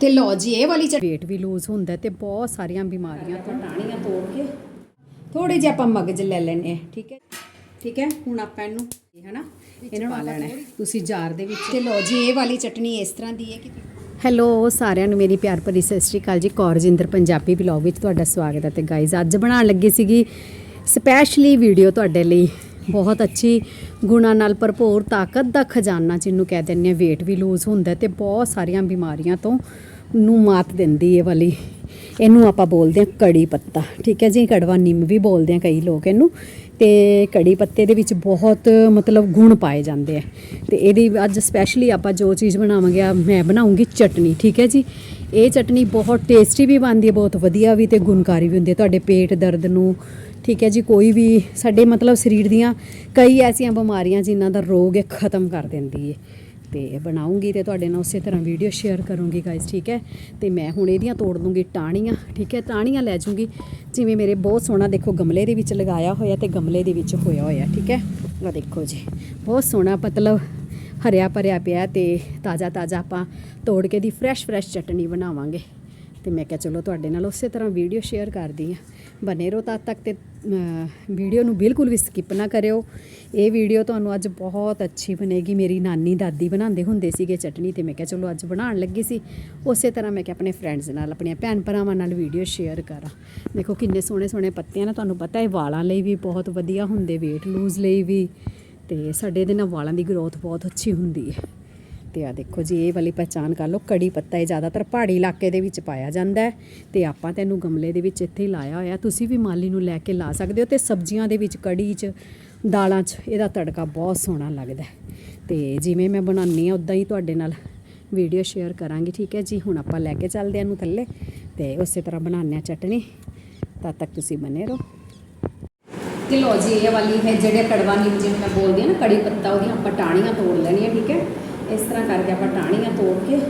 ਤੇ ਲਓ ਜੀ ਇਹ ਵਾਲੀ ਚਟਨੀ। Weight ਵੀ ਲੂਜ਼ ਹੁੰਦਾ ਤੇ ਬਹੁਤ ਸਾਰੀਆਂ ਬਿਮਾਰੀਆਂ ਤੋਂ ਟਾਣੀਆਂ ਤੋੜ ਕੇ ਥੋੜੇ ਜਿਹਾ ਆਪਾਂ ਮਗਜ ਲੈ ਲੈਣੇ ਆ ਠੀਕ ਹੈ? ਠੀਕ ਹੈ? ਹੁਣ ਆਪਾਂ ਇਹਨੂੰ ਇਹ ਹਨਾ ਇਹਨਾਂ ਨੂੰ ਲੈਣਾ। ਤੁਸੀਂ ਜਾਰ ਦੇ ਵਿੱਚ ਤੇ ਲਓ ਜੀ ਇਹ ਵਾਲੀ ਚਟਨੀ ਇਸ ਤਰ੍ਹਾਂ ਦੀ ਹੈ ਕਿ ਹੈਲੋ ਸਾਰਿਆਂ ਨੂੰ ਮੇਰੀ ਪਿਆਰ ਭਰੀ ਸਤਿ ਸ਼੍ਰੀ ਅਕਾਲ ਜੀ। ਕੌਰਜਿੰਦਰ ਪੰਜਾਬੀ ਵਲੌਗ ਵਿੱਚ ਤੁਹਾਡਾ ਸਵਾਗਤ ਹੈ ਤੇ ਗਾਇਜ਼ ਅੱਜ ਬਣਾਉਣ ਲੱਗੀ ਸੀਗੀ ਸਪੈਸ਼ਲੀ ਵੀਡੀਓ ਤੁਹਾਡੇ ਲਈ। ਬਹੁਤ ਅੱਛੀ ਗੁਣਾਂ ਨਾਲ ਭਰਪੂਰ ਤਾਕਤ ਦਾ ਖਜ਼ਾਨਾ ਜਿਹਨੂੰ ਕਹਿ ਦਿੰਦੇ ਆ। weight ਵੀ ਲੂਜ਼ ਹੁੰਦਾ ਹੈ ਤੇ ਬਹੁਤ ਸਾਰੀਆਂ ਬਿਮਾਰੀਆਂ ਤੋਂ ਨੂੰ ਮਾਤ ਦਿੰਦੀ ਇਹ ਵਾਲੀ। ਇਹਨੂੰ ਆਪਾਂ ਬੋਲਦੇ ਹਾਂ ਕੜੀ ਪੱਤਾ। ਠੀਕ ਹੈ ਜੀ, ਕੜਵਾ ਨਿੰਮ ਵੀ ਬੋਲਦੇ ਆ ਕਈ ਲੋਕ ਇਹਨੂੰ। ਤੇ ਕੜੀ ਪੱਤੇ ਦੇ ਵਿੱਚ ਬਹੁਤ ਮਤਲਬ ਗੁਣ ਪਾਏ ਜਾਂਦੇ ਆ। ਤੇ ਇਹਦੀ ਅੱਜ ਸਪੈਸ਼ਲੀ ਆਪਾਂ ਜੋ ਚੀਜ਼ ਬਣਾਵਾਂਗੇ ਮੈਂ ਬਣਾਉਂਗੀ ਚਟਨੀ। ਠੀਕ ਹੈ ਜੀ, ਇਹ ਚਟਨੀ ਬਹੁਤ ਟੇਸਟੀ ਵੀ ਬਣਦੀ ਹੈ, ਬਹੁਤ ਵਧੀਆ ਵੀ ਤੇ ਗੁਣਕਾਰੀ ਵੀ ਹੁੰਦੀ ਹੈ। ਤੁਹਾਡੇ ਪੇਟ ਦਰਦ ਨੂੰ ਠੀਕ ਹੈ ਜੀ, ਕੋਈ ਵੀ ਸਾਡੇ ਮਤਲਬ ਸਰੀਰ ਦੀਆਂ ਕਈ ਐਸੀਆਂ ਬਿਮਾਰੀਆਂ ਜਿਨ੍ਹਾਂ ਦਾ ਰੋਗ ਹੈ ਖਤਮ ਕਰ ਦਿੰਦੀ ਹੈ ਤੇ ਬਣਾਉਂਗੀ ਤੇ ਤੁਹਾਡੇ ਨਾਲ ਉਸੇ ਤਰ੍ਹਾਂ ਵੀਡੀਓ ਸ਼ੇਅਰ ਕਰੂੰਗੀ ਗਾਇਸ ਠੀਕ ਹੈ? ਤੇ ਮੈਂ ਹੁਣ ਇਹਦੀਆਂ ਤੋੜ ਦੂੰਗੀ ਟਾਹਣੀਆਂ, ਠੀਕ ਹੈ? ਟਾਹਣੀਆਂ ਲੈ ਜੂੰਗੀ। ਜਿਵੇਂ ਮੇਰੇ ਬਹੁਤ ਸੋਹਣਾ ਦੇਖੋ ਗਮਲੇ ਦੇ ਵਿੱਚ ਲਗਾਇਆ ਹੋਇਆ ਤੇ ਗਮਲੇ ਦੇ ਵਿੱਚ ਹੋਇਆ ਹੋਇਆ, ਠੀਕ ਹੈ? ਆ ਦੇਖੋ ਜੀ, ਬਹੁਤ ਸੋਹਣਾ ਮਤਲਬ ਹਰਿਆ ਭਰਿਆ ਪਿਆ ਤੇ ਤਾਜ਼ਾ ਤਾਜ਼ਾ ਆਪਾਂ ਤੋੜ ਕੇ ਦੀ ਫਰੈਸ਼ ਫਰੈਸ਼ ਚਟਨੀ ਬਣਾਵਾਂਗੇ। ਤੇ ਮੈਂ ਕਿਹਾ ਚਲੋ ਤੁਹਾਡੇ ਨਾਲ ਉਸੇ ਤਰ੍ਹਾਂ ਵੀਡੀਓ ਸ਼ੇਅਰ ਕਰਦੀ ਆ ਬਨੇ ਰਹੋ ਤਦ ਤੱਕ ਤੇ ਵੀਡੀਓ ਨੂੰ ਬਿਲਕੁਲ ਵੀ ਸਕਿਪ ਨਾ ਕਰਿਓ। ਇਹ ਵੀਡੀਓ ਤੁਹਾਨੂੰ ਅੱਜ ਬਹੁਤ ਅੱਛੀ ਬਣੇਗੀ। ਮੇਰੀ ਨਾਨੀ ਦਾਦੀ ਬਣਾਉਂਦੇ ਹੁੰਦੇ ਸੀਗੇ ਚਟਨੀ ਤੇ ਮੈਂ ਕਿਹਾ ਚਲੋ ਅੱਜ ਬਣਾਉਣ ਲੱਗੀ ਸੀ। ਉਸੇ ਤਰ੍ਹਾਂ ਮੈਂ ਕਿਹਾ ਆਪਣੇ ਫਰੈਂਡਸ ਨਾਲ, ਆਪਣੀਆਂ ਭੈਣ ਭਰਾਵਾਂ ਨਾਲ ਵੀਡੀਓ ਸ਼ੇਅਰ ਕਰਾਂ। ਦੇਖੋ ਕਿੰਨੇ ਸੋਹਣੇ ਸੋਹਣੇ ਪੱਤਿਆਂ ਨੇ ਤੁਹਾਨੂੰ ਪਤਾ ਹੈ, ਵਾਲਾਂ ਲਈ ਵੀ ਬਹੁਤ ਵਧੀਆ ਹੁੰਦੇ, weight ਲੂਜ਼ ਲਈ ਵੀ। ਤੇ ਸਾਡੇ ਇਹਦੇ ਨਾਲ ਵਾਲਾਂ ਦੀ ਗਰੋਥ ਬਹੁਤ ਅੱਛੀ ਹੁੰਦੀ ਹੈ। ਤੇ ਆ ਦੇਖੋ ਜੀ, ਇਹ ਵਾਲੀ ਪਹਿਚਾਨ ਕਰ ਲਓ, ਕੜੀ ਪੱਤਾ ਇਹ ਜ਼ਿਆਦਾਤਰ ਪਹਾੜੀ ਇਲਾਕੇ ਦੇ ਵਿੱਚ ਪਾਇਆ ਜਾਂਦਾ ਹੈ ਤੇ ਆਪਾਂ ਤੈਨੂੰ ਗਮਲੇ ਦੇ ਵਿੱਚ ਇੱਥੇ ਹੀ ਲਾਇਆ ਹੋਇਆ। ਤੁਸੀਂ ਵੀ ਮਾਲੀ ਨੂੰ ਲੈ ਕੇ ਲਾ ਸਕਦੇ ਹੋ ਤੇ ਸਬਜ਼ੀਆਂ ਦੇ ਵਿੱਚ ਕੜੀ 'ਚ, ਦਾਲਾਂ 'ਚ ਇਹਦਾ ਤੜਕਾ ਬਹੁਤ ਸੋਹਣਾ ਲੱਗਦਾ ਹੈ। ਤੇ ਜਿਵੇਂ ਮੈਂ ਬਣਾਉਂਦੀ ਆ ਉਦਾਂ ਹੀ ਤੁਹਾਡੇ ਨਾਲ ਵੀਡੀਓ ਸ਼ੇਅਰ ਕਰਾਂਗੀ, ਠੀਕ ਹੈ ਜੀ? ਹੁਣ ਆਪਾਂ ਲੈ ਕੇ ਚੱਲਦੇ ਹਾਂ ਇਹਨੂੰ ਥੱਲੇ ਤੇ ਉਸੇ ਤਰ੍ਹਾਂ ਬਣਾਉਂਦੇ ਆ ਚਟਨੀ। ਤਦ ਤੱਕ ਤੁਸੀਂ ਬਨੇ ਰਹੋ। ਤੇ ਲਓ ਜੀ, ਇਹ ਵਾਲੀ ਹੈ ਜਿਹੜੇ ਕੜਵਾ ਨਿੰਮ, ਜਿਵੇਂ ਮੈਂ ਬੋਲਦੀ ਹਾਂ ਨਾ, ਕੜੀ ਪੱਤਾ ਉਹਦੀਆਂ ਪਟਾਣੀਆਂ ਟਾਹਣੀਆਂ ਤੋੜ ਲੈਣੀਆਂ, ਠੀਕ ਹੈ? ਇਸ ਤਰ੍ਹਾਂ ਕਰਕੇ ਆਪਾਂ ਟਾਹਣੀਆਂ ਤੋੜ ਕੇ,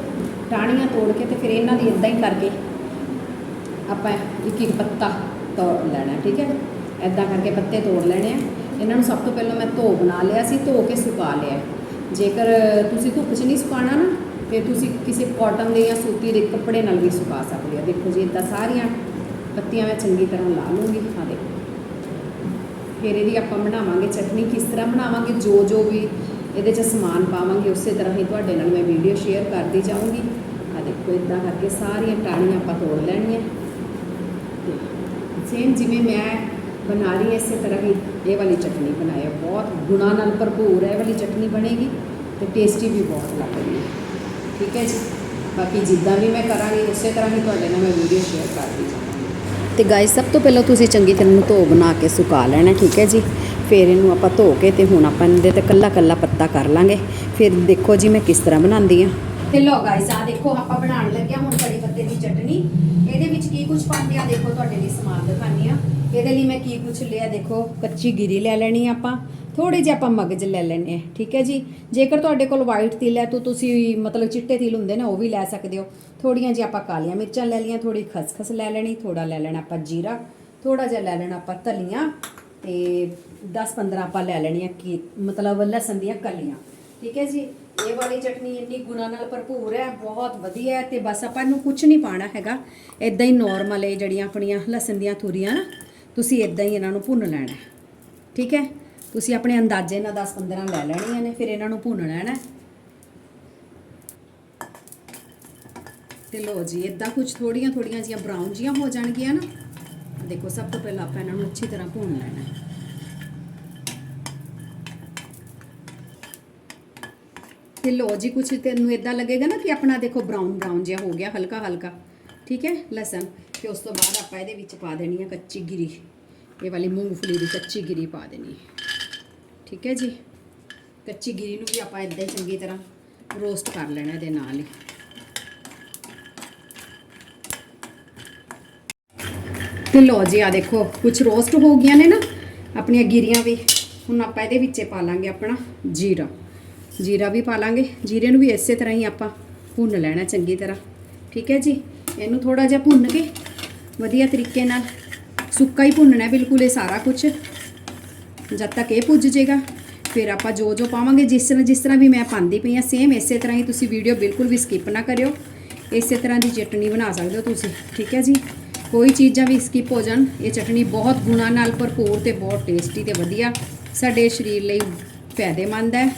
ਟਾਹਣੀਆਂ ਤੋੜ ਕੇ ਤੇ ਫਿਰ ਇਹਨਾਂ ਦੀ ਇਦਾਂ ਹੀ ਕਰਕੇ ਆਪਾਂ ਇੱਕ ਇੱਕ ਪੱਤਾ ਤੋੜ ਲੈਣਾ, ਠੀਕ ਹੈ? ਇਦਾਂ ਕਰਕੇ ਪੱਤੇ ਤੋੜ ਲੈਣੇ ਆ। ਇਹਨਾਂ ਨੂੰ ਸਭ ਤੋਂ ਪਹਿਲਾਂ ਮੈਂ ਧੋ ਬਣਾ ਲਿਆ ਸੀ, ਧੋ ਕੇ ਸੁਕਾ ਲਿਆ। ਜੇਕਰ ਤੁਸੀਂ ਧੁੱਪ 'ਚ ਨਹੀਂ ਸੁਕਾਉਣਾ ਨਾ ਫਿਰ ਤੁਸੀਂ ਕਿਸੇ ਕਾਟਨ ਦੇ ਜਾਂ ਸੂਤੀ ਦੇ ਕੱਪੜੇ ਨਾਲ ਵੀ ਸੁਕਾ ਸਕਦੇ ਹੋ ਦੇਖੋ ਜੀ ਇਦਾਂ ਸਾਰੀਆਂ ਪੱਤੀਆਂ ਮੈਂ ਚੰਗੀ ਤਰ੍ਹਾਂ ਲਾ ਲੂੰਗੀ। ਆ ਦੇਖੋ। ਫਿਰ ਇਹਦੀ ਆਪਾਂ ਬਣਾਵਾਂਗੇ ਚਟਨੀ। ਕਿਸ ਤਰ੍ਹਾਂ ਬਣਾਵਾਂਗੇ? ਜੋ ਜੋ ਵੀ ਇਹਦੇ 'ਚ ਸਮਾਨ ਪਾਵਾਂਗੇ, ਉਸੇ ਤਰ੍ਹਾਂ ਹੀ ਤੁਹਾਡੇ ਨਾਲ ਮੈਂ ਵੀਡੀਓ ਸ਼ੇਅਰ ਕਰਦੀ ਜਾਊਂਗੀ। ਆ ਦੇਖੋ ਇਦਾਂ ਕਰਕੇ ਸਾਰੀਆਂ ਟਾਹਣੀਆਂ ਆਪਾਂ ਤੋੜ ਲੈਣੀਆਂ। ਸੇਮ ਜਿਵੇਂ ਮੈਂ ਬਣਾ ਰਹੀ ਹਾਂ ਇਸੇ ਤਰ੍ਹਾਂ ਹੀ ਇਹ ਵਾਲੀ ਚਟਨੀ ਬਣਾਇਆ ਬਹੁਤ ਗੁਣਾ ਨਾਲ ਭਰਪੂਰ ਹੈ ਇਹ ਵਾਲੀ ਚਟਨੀ ਬਣੇਗੀ ਤੇ ਟੇਸਟੀ ਵੀ ਬਹੁਤ ਲੱਗ ਗਈ ਹੈ ਠੀਕ ਹੈ ਜੀ? ਬਾਕੀ ਜਿੱਦਾਂ ਵੀ ਮੈਂ ਕਰਾਂਗੀ, ਉਸੇ ਤਰ੍ਹਾਂ ਹੀ ਤੁਹਾਡੇ ਨਾਲ ਮੈਂ ਵੀਡੀਓ ਸ਼ੇਅਰ ਕਰਦੀ ਜਾਵਾਂਗੀ। ਤੇ ਗਾਇਸ ਸਭ ਤੋਂ ਪਹਿਲਾਂ ਤੁਸੀਂ ਚੰਗੀ ਤਰ੍ਹਾਂ ਨੂੰ ਧੋ ਬਣਾ ਕੇ ਸੁਕਾ ਲੈਣਾ, ਠੀਕ ਹੈ ਜੀ? ਫਿਰ ਇਹਨੂੰ ਆਪਾਂ ਧੋ ਕੇ ਤੇ ਹੁਣ ਆਪਾਂ ਇਹਦੇ ਤੇ ਕੱਲਾ ਕੱਲਾ ਪੱਤਾ ਕਰ ਲਾਂਗੇ। ਫਿਰ ਦੇਖੋ ਜੀ ਮੈਂ ਕਿਸ ਤਰ੍ਹਾਂ ਬਣਾਉਂਦੀ ਆ ਤੇ ਲੋ ਗਾਇਸ ਆ ਦੇਖੋ ਆਪਾਂ ਬਣਾਉਣ ਲੱਗਿਆ ਹੁਣ ਕੜੀ ਪੱਤੇ ਦੀ ਚਟਨੀ। ਇਹਦੇ ਵਿੱਚ ਕੀ ਕੁਝ ਪਾਉਂਦੇ ਆ ਦੇਖੋ ਤੁਹਾਡੇ ਲਈ ਸਮਾਨ ਦਿਖਾਉਂਦੀ ਆ ਇਹਦੇ ਲਈ ਮੈਂ ਕੀ ਕੁਝ ਲਿਆ ਦੇਖੋ, ਕੱਚੀ ਗਿਰੀ ਲੈ ਲੈਣੀ ਆਪਾਂ। ਥੋੜੇ ਜਿਹੇ ਆਪਾਂ ਮਗਜ ਲੈ ਲੈਣੇ ਆ ਠੀਕ ਹੈ ਜੀ? ਜੇਕਰ ਤੁਹਾਡੇ ਕੋਲ ਵਾਈਟ ਤਿਲ ਹੈ ਤਾਂ ਤੁਸੀਂ ਮਤਲਬ ਚਿੱਟੇ ਤਿਲ ਹੁੰਦੇ ਨੇ, ਉਹ ਵੀ ਲੈ ਸਕਦੇ ਹੋ। ਥੋੜੀਆਂ ਜਿਹਾ ਆਪਾਂ ਕਾਲੀਆਂ ਮਿਰਚਾਂ ਲੈ ਲਈਆਂ ਥੋੜੀ ਖਸਖਸ ਲੈ ਲੈਣੀ ਥੋੜਾ ਲੈ ਲੈਣਾ ਆਪਾਂ ਜੀਰਾ ਥੋੜਾ ਜਿਹਾ ਲੈ ਲੈਣਾ ਆਪਾਂ ਧਨੀਆ ਤੇ 10-15 ਆਪਾਂ ਲੈ ਲੈਣੀਆਂ ਕੀ, ਮਤਲਬ ਲਸਣ ਦੀਆਂ ਕਲੀਆਂ। ਠੀਕ ਹੈ ਜੀ? ਇਹ ਵਾਲੀ ਚਟਨੀ ਇੰਨੀ ਗੁਣਾ ਨਾਲ ਭਰਪੂਰ ਹੈ, ਬਹੁਤ ਵਧੀਆ ਹੈ ਤੇ ਬਸ ਆਪਾਂ ਇਹਨੂੰ ਕੁਝ ਨਹੀਂ ਪਾਣਾ ਹੈਗਾ। ਇਦਾਂ ਹੀ ਨਾਰਮਲ ਹੈ ਜਿਹੜੀਆਂ ਆਪਣੀਆਂ ਲਸਣ ਦੀਆਂ ਥੁਰੀਆਂ ਨਾ, ਤੁਸੀਂ ਇਦਾਂ ਹੀ ਇਹਨਾਂ ਨੂੰ ਭੁੰਨ ਲੈਣਾ ਠੀਕ ਹੈ? ਤੁਸੀਂ ਆਪਣੇ ਅੰਦਾਜ਼ੇ ਨਾਲ 10-15 ਲੈ ਲੈਣੀਆਂ ਨੇ, ਫਿਰ ਇਹਨਾਂ ਨੂੰ ਭੁੰਨ ਲੈਣਾ ਤੇ ਲੋ ਜੀ ਇਦਾਂ ਕੁਝ ਥੋੜੀਆਂ ਥੋੜੀਆਂ ਜੀਆਂ ਬਰਾਊਨ ਜੀਆਂ ਹੋ ਜਾਣਗੀਆਂ ਨਾ। ਦੇਖੋ, ਸਭ ਤੋਂ ਪਹਿਲਾਂ ਆਪਾਂ ਇਹਨਾਂ ਨੂੰ ਅੱਛੀ ਤਰ੍ਹਾਂ ਭੁੰਨ ਲੈਣਾ ਹੈ। ਤੇ ਲੋ ਜੀ ਕੁਝ ਤੈਨੂੰ ਇਦਾਂ ਲੱਗੇਗਾ ਨਾ ਕਿ ਆਪਣਾ ਦੇਖੋ ਬਰਾਊਨ ਬਰਾਊਨ ਜਿਹਾ ਹੋ ਗਿਆ, ਹਲਕਾ ਹਲਕਾ। ਠੀਕ ਹੈ? ਲਸਣ। ਤੇ ਉਸ ਤੋਂ ਬਾਅਦ ਆਪਾਂ ਇਹਦੇ ਵਿੱਚ ਪਾ ਦੇਣੀ ਹੈ ਕੱਚੀ ਗਿਰੀ। ਇਹ ਵਾਲੀ ਮੂੰਗਫਲੀ ਦੀ ਕੱਚੀ ਗਿਰੀ ਪਾ ਦੇਣੀ। ਠੀਕ ਹੈ ਜੀ? ਕੱਚੀ ਗਿਰੀ ਨੂੰ ਵੀ ਆਪਾਂ ਇਦਾਂ ਹੀ ਚੰਗੀ ਤਰ੍ਹਾਂ ਰੋਸਟ ਕਰ ਲੈਣਾ ਇਹਦੇ ਨਾਲ ਹੀ। ਤੇ ਲੋ ਜੀ ਆ ਦੇਖੋ ਕੁਝ ਰੋਸਟ ਹੋ ਗਈਆਂ ਨੇ ਨਾ, ਆਪਣੀਆਂ ਗਿਰੀਆਂ ਵੀ। ਹੁਣ ਆਪਾਂ ਇਹਦੇ ਵਿੱਚੇ ਪਾ ਲਾਂਗੇ ਆਪਣਾ ਜੀਰਾ। ਜੀਰਾ ਵੀ ਪਾ ਲਾਂਗੇ। ਜੀਰੇ ਨੂੰ ਵੀ ਇਸੇ ਤਰ੍ਹਾਂ ਹੀ ਆਪਾਂ ਭੁੰਨ ਲੈਣਾ ਚੰਗੀ ਤਰ੍ਹਾਂ। ਠੀਕ ਹੈ ਜੀ? ਇਹਨੂੰ ਥੋੜਾ ਜਿਹਾ ਭੁੰਨ ਕੇ ਵਧੀਆ ਤਰੀਕੇ ਨਾਲ ਸੁੱਕਾ ਹੀ ਭੁੰਨਣਾ ਬਿਲਕੁਲ ਇਹ ਸਾਰਾ ਕੁਝ ਜਦ ਤੱਕ ਇਹ ਭੁੱਜ ਜਾਏਗਾ ਫਿਰ ਆਪਾਂ ਜੋ ਜੋ ਪਾਵਾਂਗੇ, ਜਿਸ ਤਰ੍ਹਾਂ ਜਿਸ ਤਰ੍ਹਾਂ ਵੀ ਮੈਂ ਪਾਉਂਦੀ ਪਈ ਆ ਸੇਮ ਇਸੇ ਤਰ੍ਹਾਂ ਹੀ ਤੁਸੀਂ ਵੀਡੀਓ ਬਿਲਕੁਲ ਵੀ ਸਕਿਪ ਨਾ ਕਰਿਓ। ਇਸੇ ਤਰ੍ਹਾਂ ਦੀ ਚਟਨੀ ਬਣਾ ਸਕਦੇ ਹੋ ਤੁਸੀਂ। ਠੀਕ ਹੈ ਜੀ? ਕੋਈ ਚੀਜ਼ਾਂ ਵੀ ਸਕਿਪ ਹੋ ਜਾਣ, ਇਹ ਚਟਨੀ ਬਹੁਤ ਗੁਣਾਂ ਨਾਲ ਭਰਪੂਰ ਤੇ ਬਹੁਤ ਟੇਸਟੀ ਤੇ ਵਧੀਆ ਸਾਡੇ ਸਰੀਰ ਲਈ ਫਾਇਦੇਮੰਦ ਹੈ।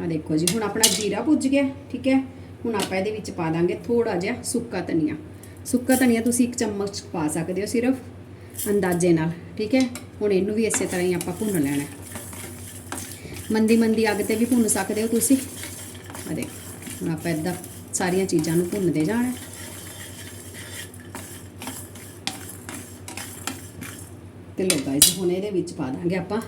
ਆ ਦੇਖੋ ਜੀ, ਹੁਣ ਆਪਣਾ ਜੀਰਾ ਭੁੱਜ ਗਿਆ, ਠੀਕ ਹੈ? ਹੁਣ ਆਪਾਂ ਇਹਦੇ ਵਿੱਚ ਪਾ ਦਾਂਗੇ ਥੋੜਾ ਜਿਹਾ ਸੁੱਕਾ ਧਨੀਆ। ਸੁੱਕਾ ਧਨੀਆ ਤੁਸੀਂ ਇੱਕ ਚਮਚ ਪਾ ਸਕਦੇ ਹੋ ਸਿਰਫ, ਅੰਦਾਜ਼ੇ ਨਾਲ, ਠੀਕ ਹੈ? ਹੁਣ ਇਹਨੂੰ ਵੀ ਇਸੇ ਤਰ੍ਹਾਂ ਹੀ ਆਪਾਂ ਭੁੰਨ ਲੈਣਾ ਮੰਦੀ ਮੰਦੀ ਅੱਗ ਤੇ ਵੀ ਭੁੰਨ ਸਕਦੇ ਹੋ ਤੁਸੀਂ। ਆ ਦੇਖ, ਹੁਣ ਆਪਾਂ ਇਦਾਂ ਸਾਰੀਆਂ ਚੀਜ਼ਾਂ ਨੂੰ ਭੁੰਨਦੇ ਜਾਣਾ ਹੈ। ਤੇ ਲੋ ਗਾਇਸ ਹੁਣ ਇਹਦੇ ਵਿੱਚ ਪਾ ਦਾਂਗੇ ਆਪਾਂ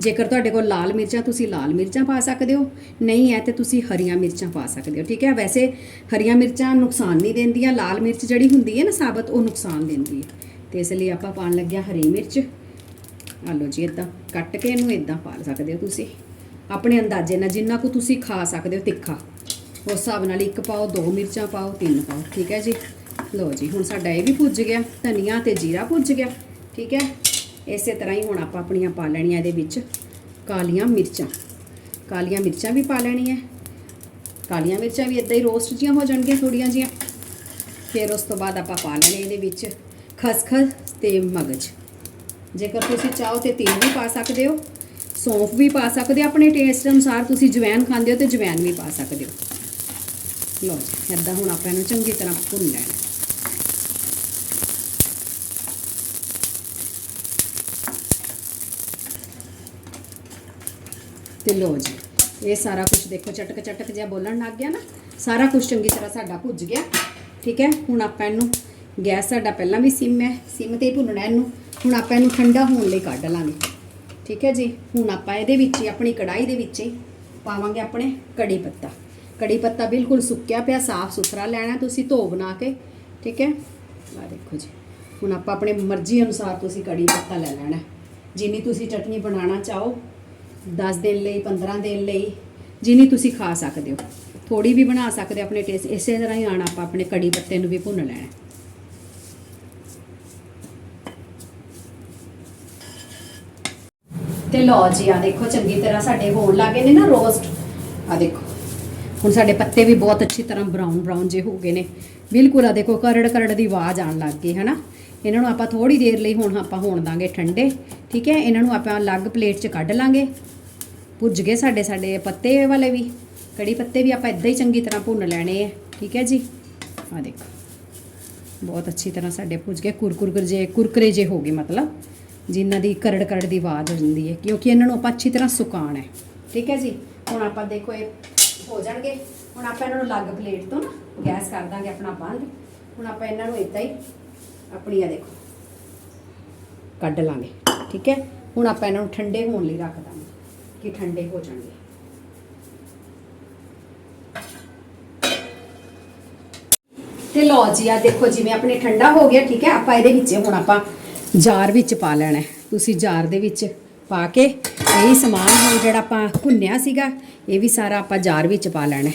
ਜੇਕਰ ਤੁਹਾਡੇ ਕੋਲ ਲਾਲ ਮਿਰਚਾਂ, ਤੁਸੀਂ ਲਾਲ ਮਿਰਚਾਂ ਪਾ ਸਕਦੇ ਹੋ। ਨਹੀਂ ਹੈ ਤੇ ਤੁਸੀਂ ਹਰੀਆਂ ਮਿਰਚਾਂ ਪਾ ਸਕਦੇ ਹੋ, ਠੀਕ ਹੈ? ਵੈਸੇ ਹਰੀਆਂ ਮਿਰਚਾਂ ਨੁਕਸਾਨ ਨਹੀਂ ਦਿੰਦੀਆਂ, ਲਾਲ ਮਿਰਚ ਜਿਹੜੀ ਹੁੰਦੀ ਹੈ ਨਾ ਸਾਬਤ, ਉਹ ਨੁਕਸਾਨ ਦਿੰਦੀ ਹੈ। ਤੇ ਇਸ ਲਈ ਆਪਾਂ ਪਾਣ ਲੱਗਿਆ ਹਰੀ ਮਿਰਚ। ਆ ਲਓ ਜੀ ਇਦਾਂ ਕੱਟ ਕੇ ਇਹਨੂੰ ਇਦਾਂ ਪਾ ਸਕਦੇ ਹੋ ਤੁਸੀਂ। ਆਪਣੇ ਅੰਦਾਜ਼ੇ ਨਾਲ ਜਿੰਨਾ ਕੁ ਤੁਸੀਂ ਖਾ ਸਕਦੇ ਹੋ ਤਿੱਖਾ। ਉਸ ਹਿਸਾਬ ਨਾਲ ਇੱਕ ਪਾਓ, ਦੋ ਮਿਰਚਾਂ ਪਾਓ, ਤਿੰਨ ਪਾਓ, ਠੀਕ ਹੈ ਜੀ? ਲਓ ਜੀ, ਹੁਣ ਸਾਡਾ ਇਹ ਵੀ ਭੁੱਜ ਗਿਆ। ਧਨੀਆ ਤੇ ਜੀਰਾ ਭੁੱਜ ਗਿਆ, ਠੀਕ ਹੈ? ਇਸੇ ਤਰ੍ਹਾਂ ਹੀ ਹੁਣ ਆਪਾਂ ਆਪਣੀਆਂ ਪਾ ਲੈਣੀਆਂ ਇਹਦੇ ਵਿੱਚ ਕਾਲੀਆਂ ਮਿਰਚਾਂ। ਕਾਲੀਆਂ ਮਿਰਚਾਂ ਵੀ ਪਾ ਲੈਣੀਆਂ। ਕਾਲੀਆਂ ਮਿਰਚਾਂ ਵੀ ਇਦਾਂ ਹੀ ਰੋਸਟ ਜੀਆਂ ਹੋ ਜਾਣਗੀਆਂ ਥੋੜੀਆਂ ਜੀਆਂ ਫਿਰ ਉਸ ਤੋਂ ਬਾਅਦ ਆਪਾਂ ਪਾ ਲੈਣੇ ਇਹਦੇ ਵਿੱਚ ਖਸਖਸ ਤੇ ਮਗਜ। ਜੇਕਰ ਤੁਸੀਂ ਚਾਹੋ ਤੇ ਤਿਲ ਵੀ ਪਾ ਸਕਦੇ ਹੋ, ਸੌਂਫ ਵੀ ਪਾ ਸਕਦੇ ਹੋ, ਆਪਣੇ ਟੇਸਟ ਅਨੁਸਾਰ ਤੁਸੀਂ ਜਵੈਨ ਖਾਂਦੇ ਹੋ ਤੇ ਜਵੈਨ ਵੀ ਪਾ ਸਕਦੇ ਹੋ। ਲਓ ਜੀ ਇੱਦਾਂ ਹੁਣ ਆਪਾਂ ਇਹਨੂੰ ਚੰਗੀ ਤਰ੍ਹਾਂ ਭੁੰਨ ਲੈਣਾ। ਤੇ ਲਓ ਜੀ, ਇਹ ਸਾਰਾ ਕੁਝ ਦੇਖੋ, ਚਟਕ ਚਟਕ ਜਿਹਾ ਬੋਲਣ ਲੱਗ ਗਿਆ ਨਾ, ਸਾਰਾ ਕੁਝ ਚੰਗੀ ਤਰ੍ਹਾਂ ਸਾਡਾ ਭੁੱਜ ਗਿਆ, ਠੀਕ ਹੈ? ਹੁਣ ਆਪਾਂ ਇਹਨੂੰ, ਗੈਸ ਸਾਡਾ ਪਹਿਲਾਂ ਵੀ ਸਿਮ ਹੈ, ਸਿਮ ਤੇ ਹੀ ਭੁੰਨਣਾ ਇਹਨੂੰ, ਹੁਣ ਆਪਾਂ ਇਹਨੂੰ ਠੰਡਾ ਹੋਣ ਲਈ ਕੱਢ ਲਾਂਗੇ, ਠੀਕ ਹੈ ਜੀ? ਹੁਣ ਆਪਾਂ ਇਹਦੇ ਵਿੱਚ ਹੀ, ਆਪਣੀ ਕੜਾਈ ਦੇ ਵਿੱਚ ਹੀ ਪਾਵਾਂਗੇ ਆਪਣੇ ਕੜੀ ਪੱਤਾ। ਕੜੀ ਪੱਤਾ ਬਿਲਕੁਲ ਸੁੱਕਿਆ ਪਿਆ, ਸਾਫ਼ ਸੁਥਰਾ ਲੈਣਾ ਤੁਸੀਂ ਧੋ ਬਣਾ ਕੇ, ਠੀਕ ਹੈ? ਆ ਦੇਖੋ ਜੀ, ਹੁਣ ਆਪਾਂ ਆਪਣੇ ਮਰਜ਼ੀ ਅਨੁਸਾਰ ਤੁਸੀਂ ਕੜੀ ਪੱਤਾ ਲੈ ਲੈਣਾ, ਜਿੰਨੀ ਤੁਸੀਂ ਚਟਨੀ ਬਣਾਉਣਾ ਚਾਹੋ 10 ਦਿਨ ਲਈ 15 ਦਿਨ ਲਈ, ਜਿੰਨੀ ਤੁਸੀਂ ਖਾ ਸਕਦੇ ਹੋ। ਥੋੜੀ ਵੀ ਬਣਾ ਸਕਦੇ ਹੋ, ਆਪਣੇ ਟੇਸਟ ਇਸੇ ਤਰ੍ਹਾਂ ਹੀ ਆਣਾ ਆਪਾਂ ਆਪਣੇ ਕੜੀ ਪੱਤੇ ਨੂੰ ਵੀ ਭੁੰਨ ਲੈਣਾ। ਹੈ। ਤੇ ਲਓ ਜੀ ਆ ਦੇਖੋ, ਚੰਗੀ ਤਰ੍ਹਾਂ ਸਾਡੇ ਹੋਣ ਲੱਗੇ ਨੇ ਨਾ ਰੋਸਟ ਆ ਦੇਖੋ, ਹੁਣ ਸਾਡੇ ਪੱਤੇ ਵੀ ਬਹੁਤ ਅੱਛੀ ਤਰ੍ਹਾਂ ਬਰਾਊਨ ਬਰਾਊਨ ਜੇ ਹੋ ਗਏ ਨੇ। ਬਿਲਕੁਲ ਆ ਦੇਖੋ, ਕਰੜ ਕਰੜ ਦੀ ਆਵਾਜ਼ ਆਉਣ ਲੱਗ ਗਈ, ਹਨਾ? ਇਹਨਾਂ ਨੂੰ ਆਪਾਂ ਥੋੜੀ ਦੇਰ ਲਈ ਹੁਣ ਆਪਾਂ ਹੋਣ ਦਾਂਗੇ ਠੰਡੇ, ਠੀਕ ਹੈ? ਇਹਨਾਂ ਨੂੰ ਆਪਾਂ ਅਲੱਗ ਪਲੇਟ 'ਚ ਕੱਢ ਲਾਂਗੇ। ਭੁੱਜ ਗਏ ਸਾਡੇ ਸਾਡੇ ਪੱਤੇ ਵਾਲੇ ਵੀ। ਕੜੀ ਪੱਤੇ ਵੀ ਆਪਾਂ ਇਦਾਂ ਹੀ ਚੰਗੀ ਤਰ੍ਹਾਂ ਭੁੰਨ ਲੈਣੇ ਆ, ਠੀਕ ਹੈ ਜੀ? ਆ ਦੇਖੋ। ਬਹੁਤ ਅੱਛੀ ਤਰ੍ਹਾਂ ਸਾਡੇ ਭੁੱਜ ਗਏ। ਕੁਰਕੁਰ ਜੇ, ਕੁਰਕਰੇ ਜੇ ਹੋ ਗਏ ਮਤਲਬ, ਜਿਨ੍ਹਾਂ ਦੀ ਕਰੜ ਕਰੜ ਦੀ ਆਵਾਜ਼ ਹੋ ਹੈ, ਕਿਉਂਕਿ ਇਹਨਾਂ ਨੂੰ ਆਪਾਂ ਅੱਛੀ ਤਰ੍ਹਾਂ ਸੁਕਾਉਣਾ ਹੈ। ਠੀਕ ਹੈ ਜੀ? ਹੁਣ ਆਪਾਂ ਦੇਖੋ ਇਹ ਹੋ ਜਾਣਗੇ। ਹੁਣ ਆਪਾਂ ਇਹਨਾਂ ਨੂੰ ਅਲੱਗ ਪਲੇਟ ਤੋਂ ਨਾ ਗੈਸ ਕਰ ਦਾਂਗੇ ਆਪਣਾ ਬੰਦ। ਹੁਣ ਆਪਾਂ ਇਹਨਾਂ ਨੂੰ ਇਦਾਂ ਹੀ ਆਪਣੀ ਆ ਦੇਖੋ, ਕੱਢ ਲਾਂਗੇ। ਠੀਕ ਹੈ? ਹੁਣ ਆਪਾਂ ਇਹਨਾਂ ਨੂੰ ਠੰਡੇ ਹੋਣ ਲਈ ਰੱਖ ਦਾਂਗੇ। ਕਿ ਠੰਡੇ ਹੋ ਜਾਣਗੇ। ਤੇ ਲਓ ਜੀ ਆ ਦੇਖੋ ਜਿਵੇਂ ਆਪਣੇ ਠੰਡਾ ਹੋ ਗਿਆ, ਠੀਕ ਹੈ? ਆਪਾਂ ਇਹਦੇ ਵਿੱਚ ਹੁਣ ਆਪਾਂ ਜਾਰ ਵਿੱਚ ਪਾ ਲੈਣਾ ਤੁਸੀਂ ਜਾਰ ਦੇ ਵਿੱਚ ਪਾ ਕੇ ਇਹੀ ਸਮਾਨ ਹੁਣ ਜਿਹੜਾ ਆਪਾਂ ਭੁੰਨਿਆ ਸੀਗਾ, ਇਹ ਵੀ ਸਾਰਾ ਆਪਾਂ ਜਾਰ ਵਿੱਚ ਪਾ ਲੈਣਾ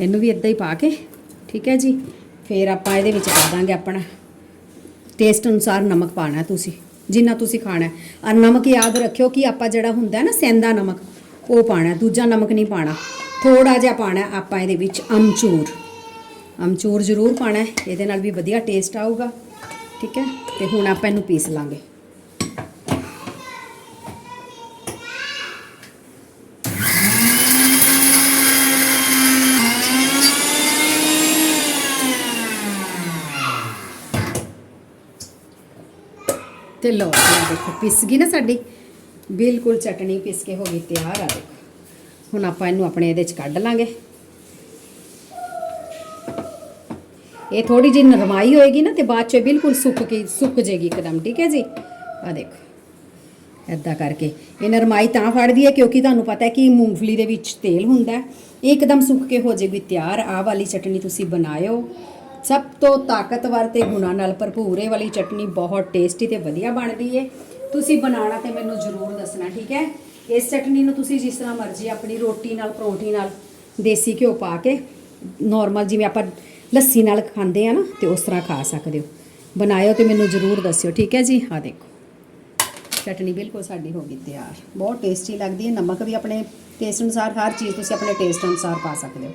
ਇਹਨੂੰ ਵੀ ਇਦਾਂ ਹੀ ਪਾ ਕੇ, ਠੀਕ ਹੈ ਜੀ? ਫਿਰ ਆਪਾਂ ਇਹਦੇ ਵਿੱਚ ਪਾ ਦਾਂਗੇ ਆਪਣਾ। ਟੇਸਟ ਅਨੁਸਾਰ ਨਮਕ ਪਾਣਾ ਤੁਸੀਂ। ਜਿੰਨਾ ਤੁਸੀਂ ਖਾਣਾ ਔਰ ਨਮਕ ਯਾਦ ਰੱਖਿਓ ਕਿ ਆਪਾਂ ਜਿਹੜਾ ਹੁੰਦਾ ਨਾ ਸੈਂਦਾ ਨਮਕ, ਉਹ ਪਾਣਾ ਦੂਜਾ ਨਮਕ ਨਹੀਂ ਪਾਣਾ ਥੋੜਾ ਜਿਹਾ ਪਾਣਾ ਆਪਾਂ ਇਹਦੇ ਵਿੱਚ ਅਮਚੂਰ। ਅਮਚੂਰ ਜ਼ਰੂਰ ਪਾਣਾ ਇਹਦੇ ਨਾਲ ਵੀ ਵਧੀਆ ਟੇਸਟ ਆਊਗਾ। ਠੀਕ ਹੈ? ਤੇ ਹੁਣ ਆਪਾਂ ਇਹਨੂੰ ਪੀਸ ਲਾਂਗੇ। ਤੇ ਲਓ ਜੀ ਦੇਖੋ, ਪਿਸ ਗਈ ਨਾ ਸਾਡੀ। ਬਿਲਕੁਲ ਚਟਣੀ ਪਿਸ ਕੇ ਹੋ ਗਈ, ਤਿਆਰ ਆ ਦੇਖੋ। ਹੁਣ ਆਪਾਂ ਇਹਨੂੰ ਆਪਣੇ ਇਹਦੇ ਚ ਕੱਢ ਲਾਂਗੇ। ਇਹ ਥੋੜੀ ਜਿਹੀ ਨਰਮਾਈ ਹੋਏਗੀ ਨਾ ਤੇ ਬਾਅਦ ਚ ਇਹ ਬਿਲਕੁਲ ਸੁੱਕ ਕੇ ਸੁੱਕ ਜੇਗੀ ਇੱਕਦਮ, ਠੀਕ ਹੈ ਜੀ? ਆ ਦੇਖੋ ਐਦਾਂ ਕਰਕੇ। ਇਹ ਨਰਮਾਈ ਤਾਂ ਫੜਦੀ ਹੈ, ਕਿਉਂਕਿ ਤੁਹਾਨੂੰ ਪਤਾ ਹੈ ਕਿ ਮੂੰਗਫਲੀ ਦੇ ਵਿੱਚ ਤੇਲ ਹੁੰਦਾ ਹੈ। ਇਹ ਇੱਕਦਮ ਸੁੱਕ ਕੇ ਹੋ ਜੇਗੀ, ਤਿਆਰ। ਆਹ ਵਾਲੀ ਚਟਨੀ ਤੁਸੀਂ ਬਣਾਇਓ। ਸਭ ਤੋਂ ਤਾਕਤਵਰ ਤੇ ਗੁਣਾਂ ਨਾਲ ਭਰਪੂਰ ਇਹ ਵਾਲੀ ਚਟਨੀ ਬਹੁਤ ਟੇਸਟੀ ਤੇ ਵਧੀਆ ਬਣਦੀ ਹੈ ਤੁਸੀਂ ਬਣਾਉਣਾ ਤੇ ਮੈਨੂੰ ਜ਼ਰੂਰ ਦੱਸਣਾ, ਠੀਕ ਹੈ? ਇਸ ਚਟਨੀ ਨੂੰ ਤੁਸੀਂ ਜਿਸ ਤਰ੍ਹਾਂ ਮਰਜ਼ੀ ਆਪਣੀ ਰੋਟੀ ਨਾਲ, ਪਰੌਂਠੀ ਨਾਲ ਦੇਸੀ ਘਿਓ ਪਾ ਕੇ ਨਾਰਮਲ ਜਿਵੇਂ ਆਪਾਂ ਲੱਸੀ ਨਾਲ ਖਾਂਦੇ ਆ ਨਾ, ਤੇ ਉਸ ਤਰ੍ਹਾਂ ਖਾ ਸਕਦੇ ਹੋ। ਬਣਾਇਓ ਤੇ ਮੈਨੂੰ ਜ਼ਰੂਰ ਦੱਸਿਓ, ਠੀਕ ਹੈ ਜੀ? ਆ ਦੇਖੋ। ਚਟਨੀ ਬਿਲਕੁਲ ਸਾਡੀ ਹੋ ਗਈ ਤਿਆਰ। ਬਹੁਤ ਟੇਸਟੀ ਲੱਗਦੀ ਹੈ ਨਮਕ ਵੀ ਆਪਣੇ ਟੇਸਟ ਅਨੁਸਾਰ, ਹਰ ਚੀਜ਼ ਤੁਸੀਂ ਆਪਣੇ ਟੇਸਟ ਅਨੁਸਾਰ ਪਾ ਸਕਦੇ ਹੋ।